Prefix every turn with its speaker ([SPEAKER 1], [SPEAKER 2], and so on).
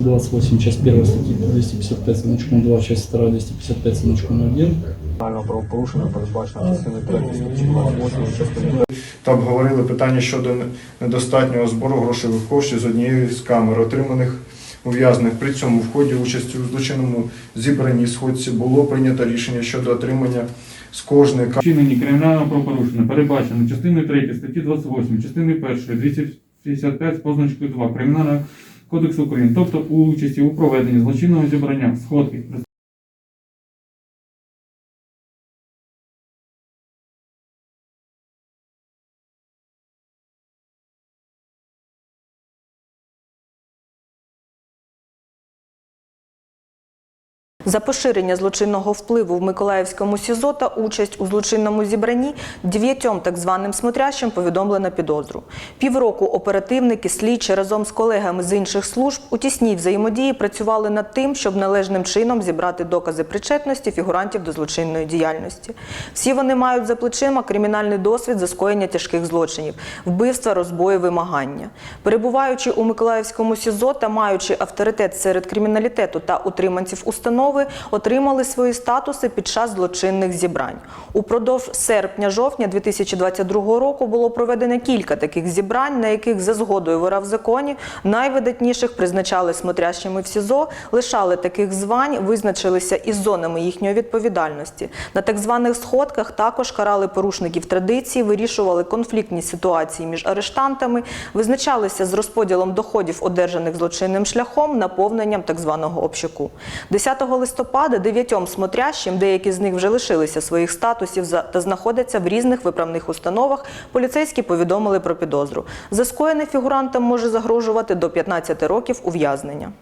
[SPEAKER 1] 28, часть 1 статьи 255 значком 2, часть 2 255 значком 1.
[SPEAKER 2] Кримінального правопорушення передбачено частиною 3 частиною
[SPEAKER 3] та обговорили питання щодо недостатнього збору грошових коштів з однієї з камер, отриманих ув'язнених. При цьому в ході участі у злочинному зібранні сходці було прийнято рішення щодо отримання з кожної камери
[SPEAKER 4] Вчинені кримінального правопорушення передбачено частиною 3 статті 28, частиною 1 255 з позначкою 2 Кримінального кодексу України, тобто у участі у проведенні злочинного зібрання, сходки,
[SPEAKER 5] За поширення злочинного впливу в Миколаївському СІЗО та участь у злочинному зібранні дев'ятьом так званим смотрящим повідомлено підозру. Півроку оперативники, слідчі разом з колегами з інших служб у тісній взаємодії працювали над тим, щоб належним чином зібрати докази причетності фігурантів до злочинної діяльності. Всі вони мають за плечима кримінальний досвід за скоєння тяжких злочинів, вбивства, розбої, вимагання. Перебуваючи у Миколаївському СІЗО та маючи авторитет серед криміналітету та утриманців установи, отримали свої статуси під час злочинних зібрань. Упродовж серпня-жовтня 2022 року було проведено кілька таких зібрань, на яких за згодою вора в законі найвидатніших призначали смотрящими в СІЗО, лишали таких звань, визначилися із зонами їхньої відповідальності. На так званих сходках також карали порушників традиції, вирішували конфліктні ситуації між арештантами, визначалися з розподілом доходів, одержаних злочинним шляхом, наповненням так званого общаку. 10 листопада дев'ятьом смотрящим, деякі з них вже лишилися своїх статусів та знаходяться в різних виправних установах, поліцейські повідомили про підозру. За скоєне фігурантам може загрожувати до 15 років ув'язнення.